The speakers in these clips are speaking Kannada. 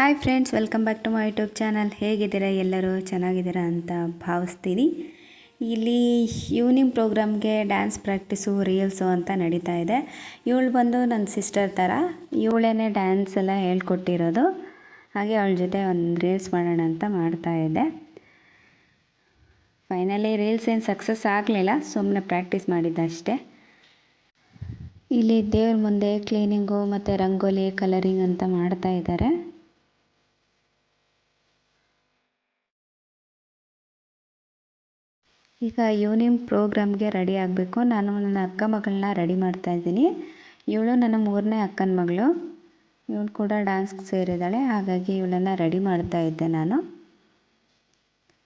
Hi friends, welcome back to my YouTube channel. ಹೇಗಿದ್ದೀರಾ ಎಲ್ಲರೂ? ಚೆನ್ನಾಗಿದ್ದೀರಾ ಅಂತ ಭಾವಿಸ್ತೀನಿ. ಇಲ್ಲಿ ಈವ್ನಿಂಗ್ ಪ್ರೋಗ್ರಾಮ್ಗೆ ಡ್ಯಾನ್ಸ್ ಪ್ರಾಕ್ಟೀಸು, ರೀಲ್ಸು ಅಂತ ನಡೀತಾ ಇದೆ. ಇವಳು ಬಂದು ನನ್ನ ಸಿಸ್ಟರ್ ಥರ ಇವಳೇ ಡ್ಯಾನ್ಸ್ ಎಲ್ಲ ಹೇಳ್ಕೊಟ್ಟಿರೋದು. ಹಾಗೆ ಅವಳ ಜೊತೆ ಒಂದು ರೀಲ್ಸ್ ಮಾಡೋಣ ಅಂತ ಮಾಡ್ತಾ ಇದ್ದೆ. ಫೈನಲಿ ರೀಲ್ಸ್ ಏನು ಸಕ್ಸಸ್ ಆಗಲಿಲ್ಲ ಸುಮ್ಮನೆ ಪ್ರಾಕ್ಟೀಸ್ ಮಾಡಿದ್ದೆ ಅಷ್ಟೇ ಇಲ್ಲಿ ದೇವ್ರ ಮುಂದೆ ಕ್ಲೀನಿಂಗು ಮತ್ತು ರಂಗೋಲಿ, ಕಲರಿಂಗ್ ಅಂತ ಮಾಡ್ತಾ ಇದ್ದಾರೆ. ಈಗ ಈವ್ನಿಂಗ್ ಪ್ರೋಗ್ರಾಮ್ಗೆ ರೆಡಿ ಆಗಬೇಕು. ನಾನು ನನ್ನ ಅಕ್ಕ ಮಗಳನ್ನ ರೆಡಿ ಮಾಡ್ತಾ ಇದ್ದೀನಿ. ಇವಳು ನನ್ನ ಮೂರನೇ ಅಕ್ಕನ ಮಗಳು. ಇವಳು ಕೂಡ ಡ್ಯಾನ್ಸ್ಗೆ ಸೇರಿದ್ದಾಳೆ. ಹಾಗಾಗಿ ಇವಳನ್ನು ರೆಡಿ ಮಾಡ್ತಾ ಇದ್ದೆ ನಾನು.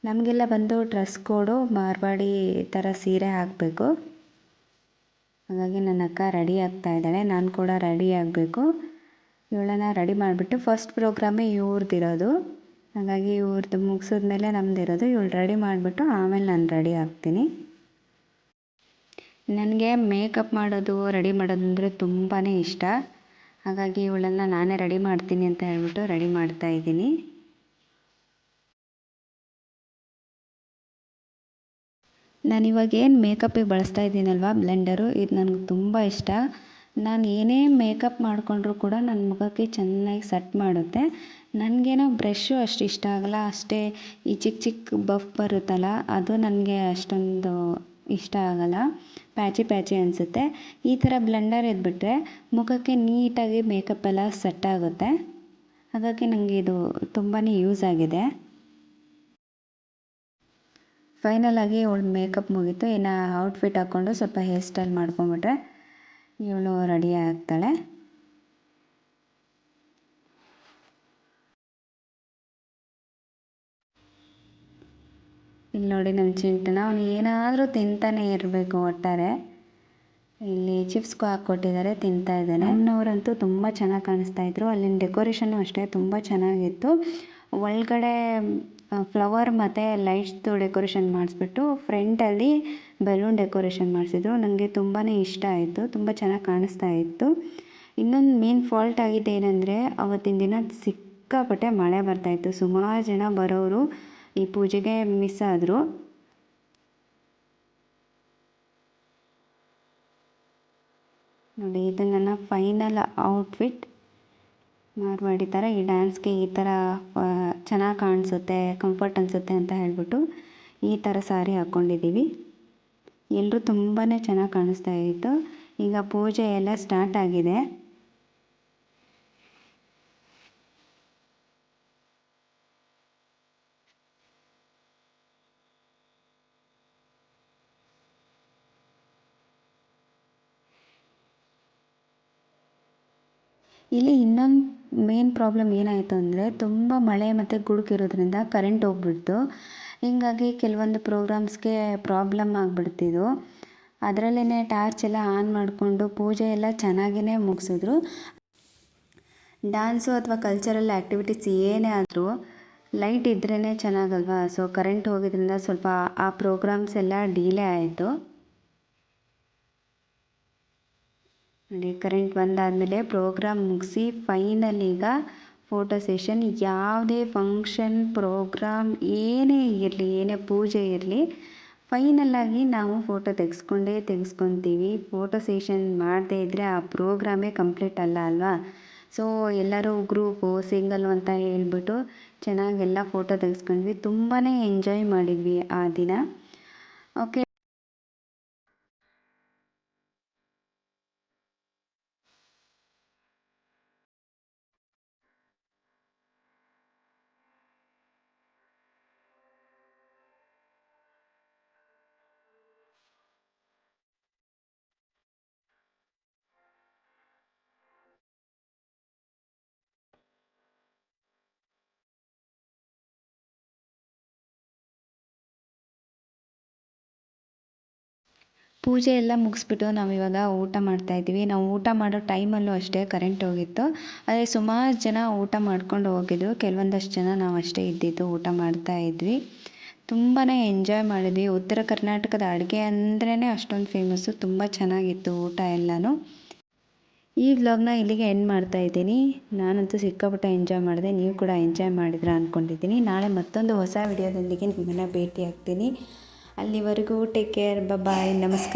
ನಮಗೆಲ್ಲ ಬಂದು ಡ್ರೆಸ್ ಕೋಡು ಮಾರ್ವಾಡಿ ಥರ ಸೀರೆ ಹಾಕಬೇಕು. ಹಾಗಾಗಿ ನನ್ನ ಅಕ್ಕ ರೆಡಿ ಆಗ್ತಾ ಇದ್ದಾಳೆ. ನಾನು ಕೂಡ ರೆಡಿ ಆಗಬೇಕು. ಇವಳನ್ನು ರೆಡಿ ಮಾಡಿಬಿಟ್ಟು ಫಸ್ಟ್ ಪ್ರೋಗ್ರಾಮೇ ಇವ್ರದ್ದಿರೋದು ಹಾಗಾಗಿ ಇವ್ರದ್ದು ಮುಗಿಸಿದ್ಮೇಲೆ ನಮ್ದು ಇರೋದು, ಇವ್ಳು ರೆಡಿ ಮಾಡಿಬಿಟ್ಟು ಆಮೇಲೆ ನಾನು ರೆಡಿ ಆಗ್ತೀನಿ. ನನಗೆ ಮೇಕಪ್ ಮಾಡೋದು ರೆಡಿ ಮಾಡೋದು ಅಂದರೆ ತುಂಬಾ ಇಷ್ಟ. ಹಾಗಾಗಿ ಇವಳನ್ನ ನಾನೇ ರೆಡಿ ಮಾಡ್ತೀನಿ ಅಂತ ಹೇಳ್ಬಿಟ್ಟು ರೆಡಿ ಮಾಡ್ತಾ ಇದ್ದೀನಿ. ನಾನು ಇವಾಗ ಏನು ಮೇಕಪ್ಪಿಗೆ ಬಳಸ್ತಾ ಇದ್ದೀನಲ್ವ ಬ್ಲೆಂಡರು ಇದು ನನಗೆ ತುಂಬ ಇಷ್ಟ. ನಾನು ಏನೇ ಮೇಕಪ್ ಮಾಡಿಕೊಂಡ್ರೂ ಕೂಡ ನನ್ನ ಮುಖಕ್ಕೆ ಚೆನ್ನಾಗಿ ಸೆಟ್ ಮಾಡುತ್ತೆ. ನನಗೇನೋ ಬ್ರಷ್ಷು ಅಷ್ಟು ಇಷ್ಟ ಆಗಲ್ಲ, ಅಷ್ಟೇ ಈ ಚಿಕ್ಕ ಚಿಕ್ಕ ಬಫ್ ಬರುತ್ತಲ್ಲ, ಅದು ನನಗೆ ಅಷ್ಟೊಂದು ಇಷ್ಟ ಆಗಲ್ಲ. ಪ್ಯಾಚಿ ಪ್ಯಾಚಿ ಅನಿಸುತ್ತೆ. ಈ ಥರ ಬ್ಲೆಂಡರ್ ಇದ್ಬಿಟ್ರೆ ಮುಖಕ್ಕೆ ನೀಟಾಗಿ ಮೇಕಪ್ ಎಲ್ಲ ಸೆಟ್ ಆಗುತ್ತೆ. ಹಾಗಾಗಿ ನನಗೆ ಇದು ತುಂಬಾ ಯೂಸ್ ಆಗಿದೆ. ಫೈನಲ್ ಆಗಿ ಅವಳು ಮೇಕಪ್ ಮುಗೀತು. ಇನ್ನು ಔಟ್ಫಿಟ್ ಹಾಕ್ಕೊಂಡು ಸ್ವಲ್ಪ ಹೇರ್ ಸ್ಟೈಲ್ ಮಾಡ್ಕೊಂಬಿಟ್ರೆ ಇವಳು ರೆಡಿ ಆಗ್ತಾಳೆ. ಇಲ್ಲಿ ನೋಡಿ ನಮ್ಮ ಚಿಂಟನ, ಅವನು ಏನಾದರೂ ತಿಂತಾನೆ ಇರಬೇಕು ಒಟ್ಟಾರೆ. ಇಲ್ಲಿ ಚಿಪ್ಸ್ಗೂ ಹಾಕ್ಕೊಟ್ಟಿದ್ದಾರೆ, ತಿಂತಾ ಇದ್ದಾನೆ. ನಮ್ಮವರಂತೂ ತುಂಬ ಚೆನ್ನಾಗಿ ಕಾಣಿಸ್ತಾ ಇದ್ರು. ಅಲ್ಲಿನ ಡೆಕೋರೇಷನ್ನು ಅಷ್ಟೇ ತುಂಬ ಚೆನ್ನಾಗಿತ್ತು. ಒಳಗಡೆ ಫ್ಲವರ್ ಮತ್ತು ಲೈಟ್ಸ್ದು ಡೆಕೋರೇಷನ್ ಮಾಡಿಸ್ಬಿಟ್ಟು ಫ್ರಂಟಲ್ಲಿ ಬಲೂನ್ ಡೆಕೋರೇಷನ್ ಮಾಡಿಸಿದ್ರು. ನನಗೆ ತುಂಬಾ ಇಷ್ಟ ಆಯಿತು, ತುಂಬ ಚೆನ್ನಾಗಿ ಕಾಣಿಸ್ತಾ ಇತ್ತು. ಇನ್ನೊಂದು ಮೇನ್ ಫಾಲ್ಟ್ ಆಗಿದ್ದು ಏನಂದರೆ, ಅವತ್ತಿನ ದಿನ ಸಿಕ್ಕಾಪಟ್ಟೆ ಮಳೆ ಬರ್ತಾಯಿತ್ತು ಸುಮಾರು ಜನ ಬರೋರು ಈ ಪೂಜೆಗೆ ಮಿಸ್ ಆದರು. ನೋಡಿ, ಇದು ನನ್ನ ಫೈನಲ್ ಔಟ್ಫಿಟ್ ಮಾರ್ವಾಡಿ ಥರ ಈ ಡ್ಯಾನ್ಸ್ಗೆ ಈ ಥರ ಚೆನ್ನಾಗಿ ಕಾಣಿಸುತ್ತೆ ಕಂಫರ್ಟ್ ಅನಿಸುತ್ತೆ ಅಂತ ಹೇಳಿಬಿಟ್ಟು ಈ ಥರ ಸಾರಿ ಹಾಕ್ಕೊಂಡಿದ್ದೀವಿ ಎಲ್ಲರೂ ತುಂಬಾ ಚೆನ್ನಾಗಿ ಕಾಣಿಸ್ತಾ ಇತ್ತು. ಈಗ ಪೂಜೆ ಎಲ್ಲ ಸ್ಟಾರ್ಟ್ ಆಗಿದೆ. ಇಲ್ಲಿ ಇನ್ನೊಂದು ಮೇನ್ ಪ್ರಾಬ್ಲಮ್ ಏನಾಯಿತು ಅಂದರೆ ತುಂಬ ಮಳೆ ಮತ್ತು ಗುಡುಗಿರೋದ್ರಿಂದ ಕರೆಂಟ್ ಹೋಗ್ಬಿಡ್ತು. ಹೀಗಾಗಿ ಕೆಲವೊಂದು ಪ್ರೋಗ್ರಾಮ್ಸ್ಗೆ ಪ್ರಾಬ್ಲಮ್ ಆಗ್ಬಿಡ್ತಿದ್ವು ಅದರಲ್ಲೇನೆ ಟಾರ್ಚ್ ಎಲ್ಲ ಆನ್ ಮಾಡಿಕೊಂಡು ಪೂಜೆ ಎಲ್ಲ ಚೆನ್ನಾಗಿಯೇ ಮುಗಿಸಿದ್ರು. ಡ್ಯಾನ್ಸು ಅಥವಾ ಕಲ್ಚರಲ್ ಆ್ಯಕ್ಟಿವಿಟೀಸ್ ಏನೇ ಆದರೂ ಲೈಟ್ ಇದ್ರೇ ಚೆನ್ನಾಗಲ್ವಾ? ಸೊ ಕರೆಂಟ್ ಹೋಗಿದ್ರಿಂದ ಸ್ವಲ್ಪ ಆ ಪ್ರೋಗ್ರಾಮ್ಸ್ ಎಲ್ಲ ಡಿಲೇ ಆಯಿತು. ನೋಡಿ ಕರೆಂಟ್ ಬಂದಾದಮೇಲೆ ಪ್ರೋಗ್ರಾಮ್ ಮುಗಿಸಿ ಫೈನಲ್ ಈಗ ಫೋಟೋ ಸೆಷನ್ ಯಾವುದೇ ಫಂಕ್ಷನ್ ಪ್ರೋಗ್ರಾಮ್ ಏನೇ ಇರಲಿ, ಏನೇ ಪೂಜೆ ಇರಲಿ ಫೈನಲ್ಲಾಗಿ ನಾವು ಫೋಟೋ ತೆಗೆಸ್ಕೊಂಡೇ ತೆಗೆಸ್ಕೊತೀವಿ. ಫೋಟೋ ಸೆಷನ್ ಮಾಡದೇ ಇದ್ದರೆ ಆ ಪ್ರೋಗ್ರಾಮೇ ಕಂಪ್ಲೀಟ್ ಅಲ್ಲ ಅಲ್ವಾ? ಸೊ ಎಲ್ಲರೂ ಗ್ರೂಪು ಸಿಂಗಲ್ಲು ಅಂತ ಹೇಳ್ಬಿಟ್ಟು ಚೆನ್ನಾಗೆಲ್ಲ ಫೋಟೋ ತೆಗೆಸ್ಕೊಂಡ್ವಿ. ತುಂಬಾ ಎಂಜಾಯ್ ಮಾಡಿದ್ವಿ ಆ ದಿನ. ಓಕೆ ಪೂಜೆ ಎಲ್ಲ ಮುಗಿಸ್ಬಿಟ್ಟು ನಾವಿವಾಗ ಊಟ ಮಾಡ್ತಾಯಿದ್ದೀವಿ ನಾವು ಊಟ ಮಾಡೋ ಟೈಮಲ್ಲೂ ಅಷ್ಟೇ ಕರೆಂಟ್ ಹೋಗಿತ್ತು. ಆದರೆ ಸುಮಾರು ಜನ ಊಟ ಮಾಡ್ಕೊಂಡು ಹೋಗಿದ್ರು. ಕೆಲವೊಂದಷ್ಟು ಜನ ನಾವು ಅಷ್ಟೇ ಇದ್ದಿದ್ದು ಊಟ ಮಾಡ್ತಾ ಇದ್ವಿ. ತುಂಬಾ ಎಂಜಾಯ್ ಮಾಡಿದ್ವಿ. ಉತ್ತರ ಕರ್ನಾಟಕದ ಅಡುಗೆ ಅಂದ್ರೇ ಅಷ್ಟೊಂದು ಫೇಮಸ್ಸು ತುಂಬ ಚೆನ್ನಾಗಿತ್ತು ಊಟ ಎಲ್ಲನೂ. ಈ ವ್ಲಾಗ್ನ ಇಲ್ಲಿಗೆ ಎಂಡ್ ಮಾಡ್ತಾ ಇದ್ದೀನಿ. ನಾನಂತೂ ಸಿಕ್ಕಾಪಟ್ಟೆ ಎಂಜಾಯ್ ಮಾಡಿದೆ. ನೀವು ಕೂಡ ಎಂಜಾಯ್ ಮಾಡಿದ್ರ ಅಂದ್ಕೊಂಡಿದ್ದೀನಿ ನಾಳೆ ಮತ್ತೊಂದು ಹೊಸ ವಿಡಿಯೋದೊಂದಿಗೆ ನಿಮ್ಮನ್ನು ಭೇಟಿ ಆಗ್ತೀನಿ ಅಲ್ಲಿವರೆಗೂ ಟೇಕ್ ಕೇರ್ ಬಾಯ್ ನಮಸ್ಕಾರ.